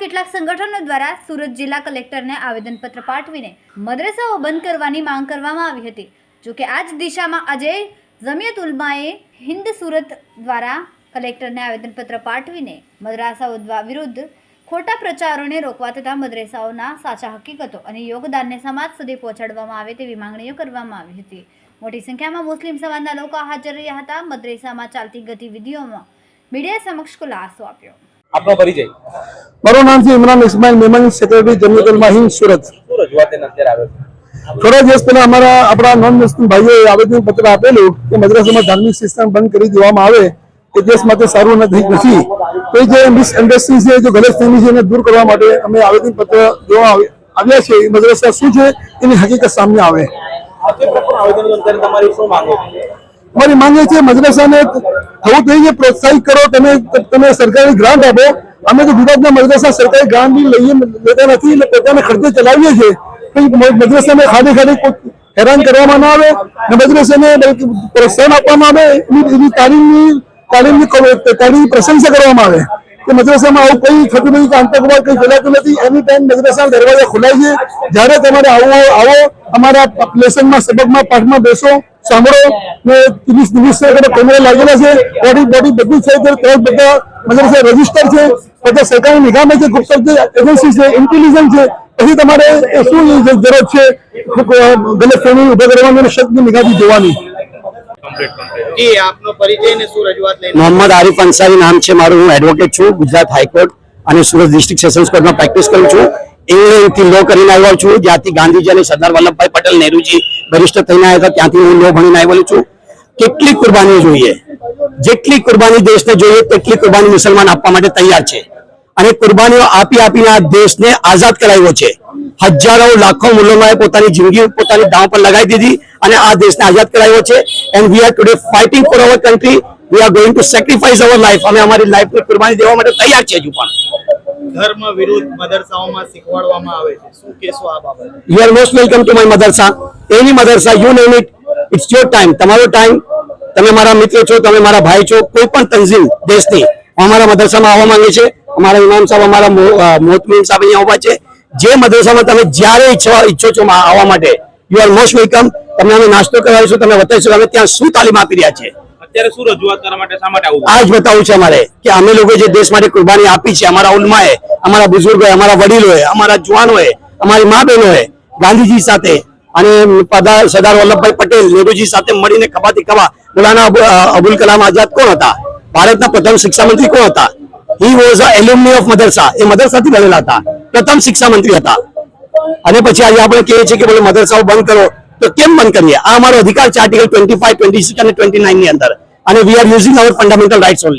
કેટલાક સંગઠનો દ્વારા સુરત જિલ્લા કલેક્ટરને આવેદનપત્ર પાઠવીને મદ્રસાઓ બંધ કરવાની માંગ કરવામાં આવી હતી. જોકે આ જ દિશામાં આજે જમિયત ઉલમાએ હિન્દ સુરત દ્વારા કલેક્ટરને આવેદનપત્ર પાઠવીને મદ્રાસાઓ વિરુદ્ધ ખોટા પ્રચારોને રોકવા તથા મદ્રેસાઓના સાચા હકીકતો અને યોગદાનને સમાજ સુધી પહોંચાડવામાં આવે તેવી માંગણીઓ કરવામાં આવી હતી. મોટી સંખ્યામાં મુસ્લિમ સમાજના લોકો હાજર રહ્યા હતા. મદ્રેસામાં ચાલતી ગતિવિધિઓમાં મીડિયા સમક્ષ ખુલાસો આપ્યો. આપનો પરિચય. મારું નામ છે ઇમરાન ઇસ્માઇલ મેમન સેક્રેટરી જમિયતુલ માહિન સુરત. થોડા દિવસ પહેલા અમારા આપણા નોન મુસ્લિમ ભાઈઓએ આવેદન પત્ર આપેલું કે મદ્રાસામાં ધાર્મિક શિક્ષણ બંધ કરી દેવામાં આવે એ દેશ માટે સારું નથી નથી તો જે મિસઅન્ડરસ્ટેન્ડિંગ છે જો ગલતફહેમી છે એને દૂર કરવા માટે અમે આવેદન પત્ર જોવા આવ્યા છે એ મદ્રાસા શું છે એની હકીકત સામે આવે. મારી માંગ છે? મદ્રાસાને થવું જોઈએ પ્રોત્સાહિત કરો તમે તમે સરકારી ગ્રાન્ટ આપો અમે તો ગુજરાતના મદ્રાસા સરકારી ગ્રાન્ટ બી લઈએ, લેતા નથી, એટલે પોતાના ખર્ચે ચલાવીએ છીએ. મદ્રાસાને ખાલી ખાલી હેરાન કરવામાં ના આવે અને મદ્રાસાને પ્રોત્સાહન આપવામાં આવે, એની તાલીમની તાલીમની તાલીમની પ્રશંસા કરવામાં આવે. કે મદ્રાસામાં આવું કઈ થતું નથી આતંકવાદ કઈ ફેલાતું નથી, એની ટાઈમ મદ્રાસાના દરવાજા ખુલાય છે. જ્યારે તમારે આવો આવો અમારા લેસનમાં, સબકમાં, પાઠમાં બેસો સાંભળો ને ત્રીસ દિવસ કેમેરા લાગેલા છે બોડી બોડી બધું છે તે બધા મતલબ છે રજિસ્ટર છે બધા સરકારી નિગામે છે ગુપ્તચર એજન્સી છે ઇન્ટેલિજન્સ છે પછી તમારે શું જરૂર છે ગલત ફેમી ઊભા કરવાની અને શક્તિ નિગાહથી જોવાની. જી આપનો પરિચય ને શું રજૂઆત લઈને? મોહમ્મદ આરિફ અંસારી નામ છે મારું હું એડવોકેટ છું ગુજરાત હાઈકોર્ટ અને સુરત ડિસ્ટ્રિક્ટ સેશન્સ કોર્ટમાં પ્રેક્ટિસ કરું છું. ઇંગ્લેન્ડથી લો કરીને આવ્યો છું. જ્યાંથી ગાંધીજી સરદાર વલ્લભભાઈ પટેલ નેહરુજી બેરિસ્ટર થઈને આવ્યા હતા, ત્યાંથી હું લો ભણીને આવેલો છું. કેટલી કુરબાની જોઈએ? જેટલી કુરબાની દેશને જોઈએ, તેટલી કુરબાની મુસલમાન આપવા માટે તૈયાર છે. અને કુરબાનીઓ આપી આપીને આ દેશને આઝાદ કરાવ્યો છે. હજારો લાખો મુલમાએ પોતાની જિંદગી પોતાની દાવ પર લગાવી દીધી અને આ દેશને આઝાદ કરાવ્યો છે. And we are today fighting for our country we are going to sacrifice our life અમે અમારી લાઈફની કુરબાની દેવા માટે તૈયાર છે હજુ પણ. ધર્મ વિરુદ્ધ મદરસાઓમાં શીખવાડવામાં આવે છે. શું કહેશો આ બાબતે? You are most welcome to my madrasa. Any madrasa you name it it's your time તમારો ટાઈમ તમે મારા મિત્ર છો તમે મારા ભાઈ છો કોઈ પણ તંઝીમ દેશની. અમારા મદરસામાં આવવા માંગે છે. અમારા ઇમામ સાહેબ અમારા મો- અ, મોહતમીમ સાહેબ અહીંયા ઊભા છે. જે મદરસામાં તમે જ્યારે ઈચ્છો ઈચ્છો છો આવવા માટે યુ આર મોસ્ટ વેલકમ તમને અમે નાસ્તો કરાવીશું તમે બતાવીશું અમે ત્યાં શું તાલીમ આપી રહ્યા છે અત્યારે શું રજૂઆત કરવા માટે શા માટે આવું આજ બતાવું છે અમારે કે અમે લોકો જે દેશ માટે કુરબાની આપી છે, અમારા ઉલમાએ, અમારા બુઝુર્ગોએ, અમારા વડીલોએ, અમારા જુવાનોએ, અમારી મા બહેનોએ, ગાંધીજી સાથે અને સરદાર વલ્લભભાઈ પટેલ, નેહરુજી સાથે મળીને ખભાથી ખભા મૌલાના અબુલ કલામ આઝાદ કોણ હતા? ભારતના પ્રથમ શિક્ષા મંત્રી કોણ હતા? He was a alumni of madrasa. એ મદરસાથી બનેલા હતા. પ્રથમ શિક્ષા મંત્રી હતા. અને પછી આજે આપણે કહીએ છીએ કે બોલે, મદરસાઓ બંધ કરો. તો કેમ બંધ કરીએ? આ અમારો અધિકાર છે article twenty five twenty six અને ટ્વેન્ટી નાઇનની અંદર. અને we are using our fundamental rights only